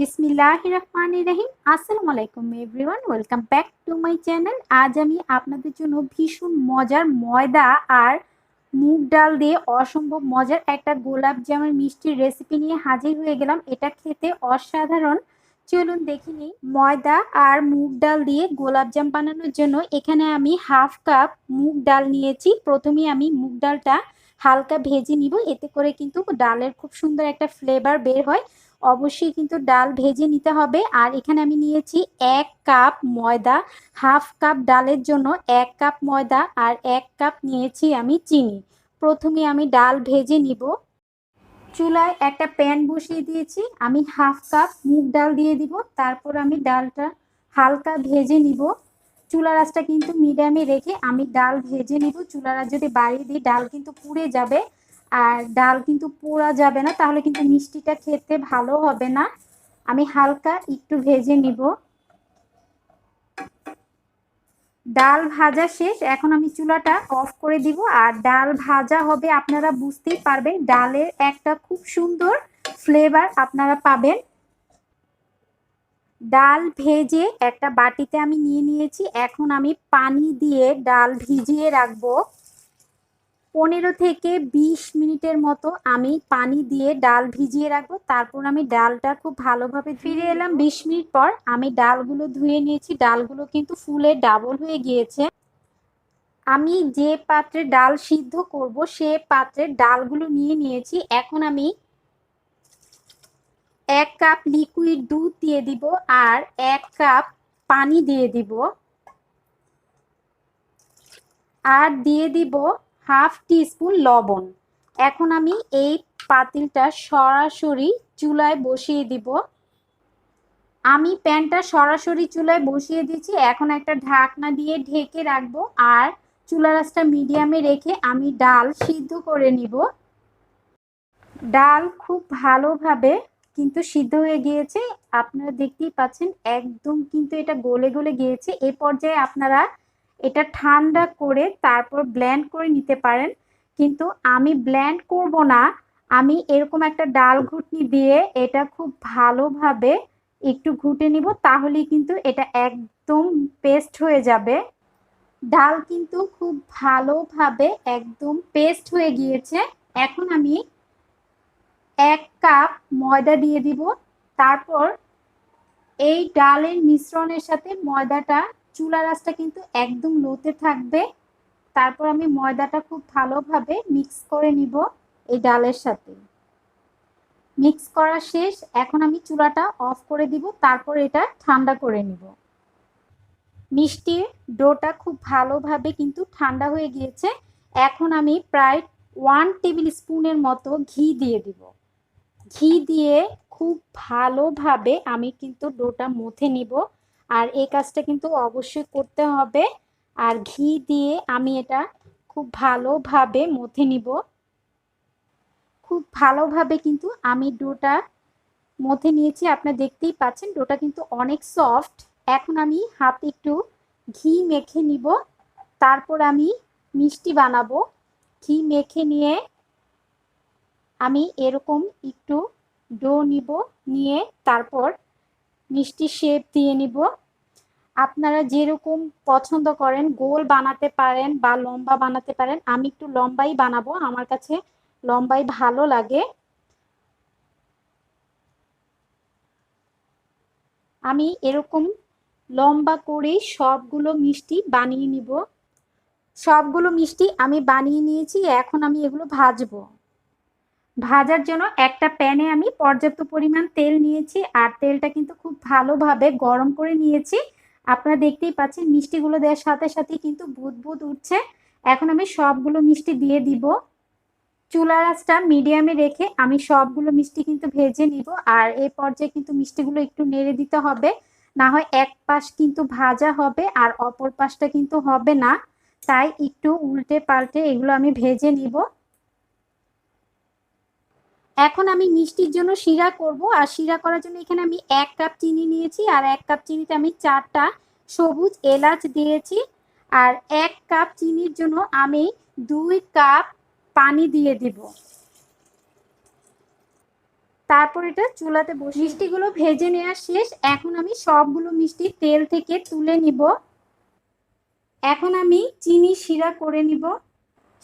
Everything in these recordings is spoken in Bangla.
বিসমিল্লাহ রহমান রহিম আসসালামু আলাইকুম everyone, welcome back to my channel. আজ আমি আপনাদের জন্য ভীষণ মজার ময়দা আর মুগ ডাল দিয়ে অসম্ভব মজার একটা গোলাপ জামের মিষ্টির রেসিপি নিয়ে হাজির হয়ে গেলাম। এটা খেতে অসাধারণ। চলুন দেখে ময়দা আর মুগ ডাল দিয়ে গোলাপ জাম বানানোর জন্য। এখানে আমি হাফ কাপ মুগ ডাল নিয়েছি। প্রথমে আমি মুগ ডালটা হালকা ভেজে নিব। এতে করে কিন্তু ডালের খুব সুন্দর একটা ফ্লেভার বের হয়। অবশ্যই কিন্তু ডাল ভেজে নিতে হবে। আর এখানে আমি নিয়েছি এক কাপ ময়দা, হাফ কাপ ডালের জন্য এক কাপ ময়দা আর এক কাপ নিয়েছি আমি চিনি। প্রথমে আমি ডাল ভেজে নিব। চুলায় একটা প্যান বসিয়ে দিয়েছি। আমি হাফ কাপ মুগ ডাল দিয়ে দিব। তারপর আমি ডালটা হালকা ভেজে নিব। চুলার আঁচটা কিন্তু মিডিয়ামে রেখে আমি ডাল ভেজে নিব। চুলার আঁচ যদি বাড়িয়ে দিই, ডাল কিন্তু পুড়ে যাবে। আর ডাল কিন্তু পোড়া যাবে না, তাহলে কিন্তু মিষ্টিটা খেতে ভালো হবে না। আমি হালকা একটু ভেজে নিব। ডাল ভাজা শেষ, এখন আমি চুলাটা অফ করে দিব। আর ডাল ভাজা হবে, আপনারা বুঝতেই পারবেন, ডালের একটা খুব সুন্দর ফ্লেভার আপনারা পাবেন। ডাল ভেজে একটা বাটিতে আমি নিয়ে নিয়েছি। এখন আমি পানি দিয়ে ডাল ভিজিয়ে রাখব। পনেরো থেকে বিশ মিনিটের মতো আমি পানি দিয়ে ডাল ভিজিয়ে রাখব। তারপর আমি ডালটা খুব ভালোভাবে ফিরে এলাম। বিশ মিনিট পর আমি ডালগুলো ধুয়ে নিয়েছি। ডালগুলো কিন্তু ফুলে ডাবল হয়ে গিয়েছে। আমি যে পাত্রে ডাল সিদ্ধ করব সে পাত্রে ডালগুলো নিয়ে নিয়েছি। এখন আমি এক কাপ লিকুইড দুধ দিয়ে দিব আর এক কাপ পানি দিয়ে দিব। আর দিয়ে দিব হাফ টিস্পুন লবণ। এখন আমি এই পাতিলটা সরাসরি চুলায় বসিয়ে দিব। আমি প্যানটা সরাসরি চুলায় বসিয়ে দিচ্ছি এখন একটা ঢাকনা দিয়ে ঢেকে রাখব আর চুলা রাসটা মিডিয়ামে রেখে আমি ডাল সিদ্ধ করে নিব। ডাল খুব ভালোভাবে কিন্তু সিদ্ধ হয়ে গিয়েছে। আপনারা দেখতেই পাচ্ছেন, একদম কিন্তু এটা গলে গলে গিয়েছে। এ পর্যায়ে আপনারা এটা ঠান্ডা করে তারপর ব্ল্যান্ড করে নিতে পারেন। কিন্তু আমি ব্ল্যান্ড করব না। আমি এরকম একটা ডাল ঘুটনি দিয়ে এটা খুব ভালোভাবে একটু ঘুটে নিব, তাহলেই কিন্তু এটা একদম পেস্ট হয়ে যাবে। ডাল কিন্তু খুব ভালোভাবে একদম পেস্ট হয়ে গিয়েছে। এখন আমি এক কাপ ময়দা দিয়ে দিব। তারপর এই ডালের মিশ্রণের সাথে ময়দাটা চুলার আঁচটা কিন্তু একদম লোতে থাকবে। তারপর আমি ময়দাটা খুব ভালোভাবে মিক্স করে নিব এই ডালের সাথে। মিক্স করা শেষ, এখন আমি চুলাটা অফ করে দিব, তারপর এটা ঠান্ডা করে নিব। মিষ্টির ডোটা খুব ভালোভাবে কিন্তু ঠান্ডা হয়ে গিয়েছে। এখন আমি প্রায় ওয়ান টেবিল স্পুনের মতো ঘি দিয়ে দিব। ঘি দিয়ে খুব ভালোভাবে আমি কিন্তু ডোটা মথে নিব। আর এই কাজটা কিন্তু অবশ্যই করতে হবে। আর ঘি দিয়ে আমি এটা খুব ভালোভাবে মথে নিব। খুব ভালোভাবে কিন্তু আমি ডোটা মথে নিয়েছি আপনারা দেখতেই পাচ্ছেন ডোটা কিন্তু অনেক সফট। এখন আমি হাতে একটু ঘি মেখে নিব, তারপর আমি মিষ্টি বানাবো। ঘি মেখে নিয়ে আমি এরকম একটু ডো নিব, নিয়ে তারপর মিষ্টি শেপ দিয়ে নিব। আপনারা যেরকম পছন্দ করেন, গোল বানাতে পারেন বা লম্বা বানাতে পারেন, আমি একটু লম্বাই বানাবো, আমার কাছে লম্বাই ভালো লাগে। আমি এরকম লম্বা করে সবগুলো মিষ্টি বানিয়ে নিব। সবগুলো মিষ্টি আমি বানিয়ে নিয়েছি, এখন আমি এগুলো ভাজবো। ভাজার জন্য একটা প্যানে আমি পর্যাপ্ত পরিমাণ তেল নিয়েছি, আর তেলটা কিন্তু খুব ভালোভাবে গরম করে নিয়েছি। আপনারা দেখতেই পাচ্ছেন মিষ্টিগুলো দেওয়ার সাথে সাথে কিন্তু বুদ বুদ উঠছে। এখন আমি সবগুলো মিষ্টি দিয়ে দিব। চুলা রাসটা মিডিয়ামে রেখে আমি সবগুলো মিষ্টি কিন্তু ভেজে নিব, আর এই পর্যায়ে কিন্তু মিষ্টিগুলো একটু নেড়ে দিতে হবে। না হয় এক পাশ কিন্তু ভাজা হবে, আর অপর পাশটা কিন্তু হবে না। তাই একটু উল্টে পাল্টে এগুলো আমি ভেজে নিব। এখন আমি মিষ্টির জন্য শিরা করব, আর শিরা করার জন্য এখানে আমি এক কাপ চিনি নিয়েছি, আর এক কাপ চিনিতে আমি চারটা সবুজ এলাচ দিয়েছি, আর এক কাপ চিনির জন্য আমি দুই কাপ পানি দিয়ে দিব। তারপর এটা চুলাতে বসে মিষ্টিগুলো ভেজে নেওয়া শেষ। এখন আমি সবগুলো মিষ্টি তেল থেকে তুলে নিব। এখন আমি চিনি শিরা করে নিব।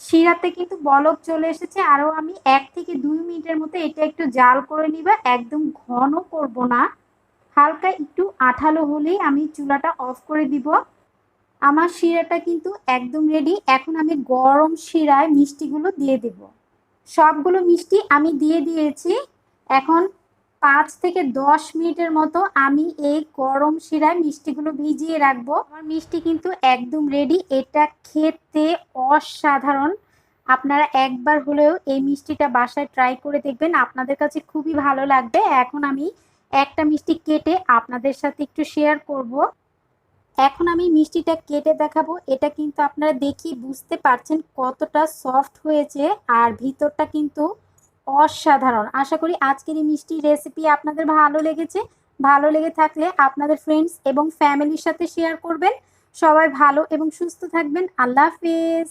শিরাতে কিন্তু বলক চলে এসেছে। আরও আমি এক থেকে দুই মিনিটের মতো এটা একটু জাল করে নিব। একদম ঘন করব না। হালকা একটু আঠালো হলেই আমি চুলাটা অফ করে দিব। আমার শিরাটা কিন্তু একদম রেডি এখন আমি গরম শিরায় মিষ্টিগুলো দিয়ে দেব। সবগুলো মিষ্টি আমি দিয়ে দিয়েছি। এখন পাঁচ থেকে দশ মিনিটের মতো আমি এই গরম শিরায় মিষ্টিগুলো ভিজিয়ে রাখব। আমার মিষ্টি কিন্তু একদম রেডি এটা খেতে অসাধারণ। আপনারা একবার হলেও এই মিষ্টিটা বাসায় ট্রাই করে দেখবেন। আপনাদের কাছে খুবই ভালো লাগবে। এখন আমি একটা মিষ্টি কেটে আপনাদের সাথে একটু শেয়ার করব। এখন আমি মিষ্টিটা কেটে দেখাবো। এটা কিন্তু আপনারা দেখি বুঝতে পারছেন কতটা সফট হয়েছে। আর ভিতরটা কিন্তু অসাধারণ। আশা করি আজকের এই মিষ্টি রেসিপি আপনাদের ভালো লেগেছে। ভালো লেগে থাকলে আপনাদের ফ্রেন্ডস এবং ফ্যামিলির সাথে শেয়ার করবেন। সবাই ভালো এবং সুস্থ থাকবেন। আল্লাহ হাফেজ।